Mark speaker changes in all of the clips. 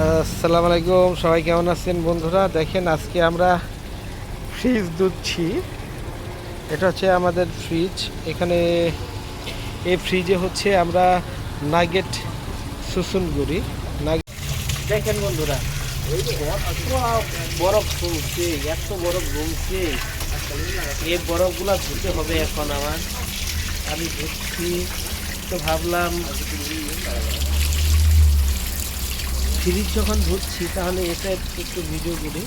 Speaker 1: আসসালামু আলাইকুম, সবাই কেমন আছেন বন্ধুরা? দেখেন, আজকে আমরা ফ্রিজ দুধছি এটা হচ্ছে আমাদের ফ্রিজ এখানে এই ফ্রিজে হচ্ছে আমরা নাগেট শুশুন করি দেখেন বন্ধুরা বরফ জমছে এত বরফ জমছে এই বরফগুলো ধুতে হবে এখন আমার। আমি ধুচ্ছি। তো ভাবলাম ফ্রিজ যখন ধুচ্ছি তাহলে এটা একটু ভিডিও করি।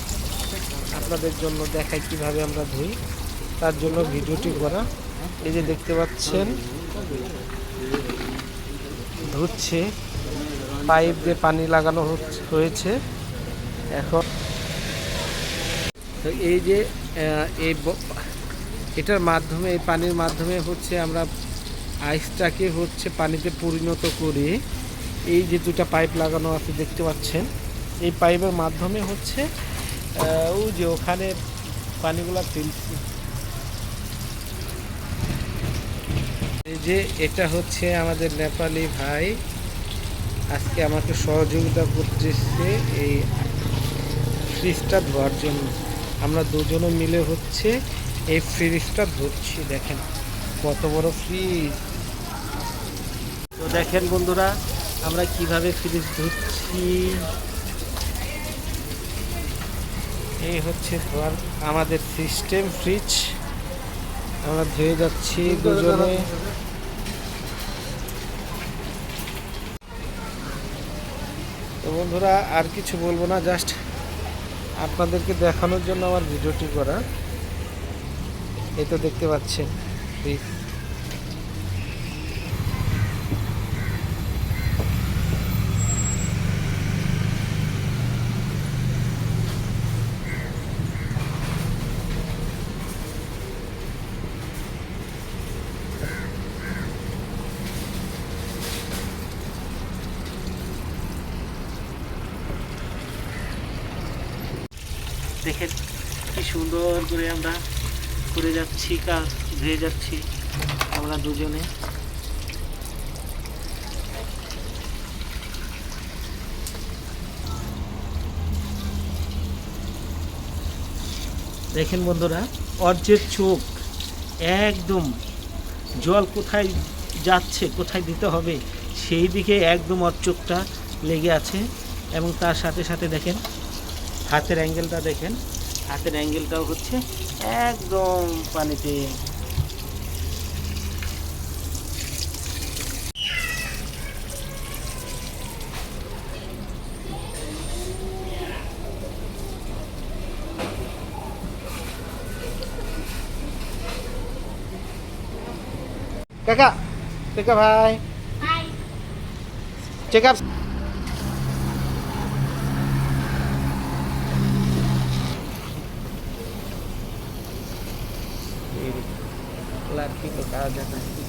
Speaker 1: আপনাদের জন্য দেখাই কীভাবে আমরা ধুই তার জন্য ভিডিওটি করা। এই যে দেখতে পাচ্ছেন ধুচ্ছে পাইপ দিয়ে পানি লাগানো হয়েছে। এখন তো এই যে এই এটার মাধ্যমে, এই পানির মাধ্যমে হচ্ছে আমরা আইসটাকে হচ্ছে পানিতে পরিণত করে। এই যে দুটা পাইপ লাগানো আছে, দেখতে পাচ্ছেন। এই পাইপের মাধ্যমে হচ্ছে ওই যে ওখানে পানিগুলো ফেলছি। এই যে এটা হচ্ছে আমাদের নেপালি ভাই। আজকে আমাকে সহযোগিতা করতেছে এই ফ্রিজটা ধোয়ার জন্য। আমরা দুজনে মিলে হচ্ছে এই ফ্রিজটা ধরছি, দেখেন। কত বড় ফ্রিজ। তো দেখেন বন্ধুরা আমরা কীভাবে ফ্রিজ ধুচ্ছি এই হচ্ছে আমাদের সিস্টেম, ফ্রিজ। আমরা ধুয়ে যাচ্ছি দুজনে। তো বন্ধুরা, আর কিছু বলব না, জাস্ট আপনাদেরকে দেখানোর জন্য আমার ভিডিওটি করা। এই তো দেখতে পাচ্ছেন, ফ্রিজ। দেখেন কি সুন্দর করে আমরা করে যাচ্ছি, কাজ ধুয়ে যাচ্ছি আমরা দুজনে। দেখেন বন্ধুরা, অর্জের চোখ একদম জল কোথায় যাচ্ছে, কোথায় দিতে হবে, সেই দিকে একদম ওর চোখটা লেগে আছে। এবং তার সাথে সাথে দেখেন হাতের অ্যাঙ্গেলটা দেখেন। হাতের অ্যাঙ্গেলটাও হচ্ছে একদম পানিতে। কাকা কাকা ভাই। Check up popular people out different.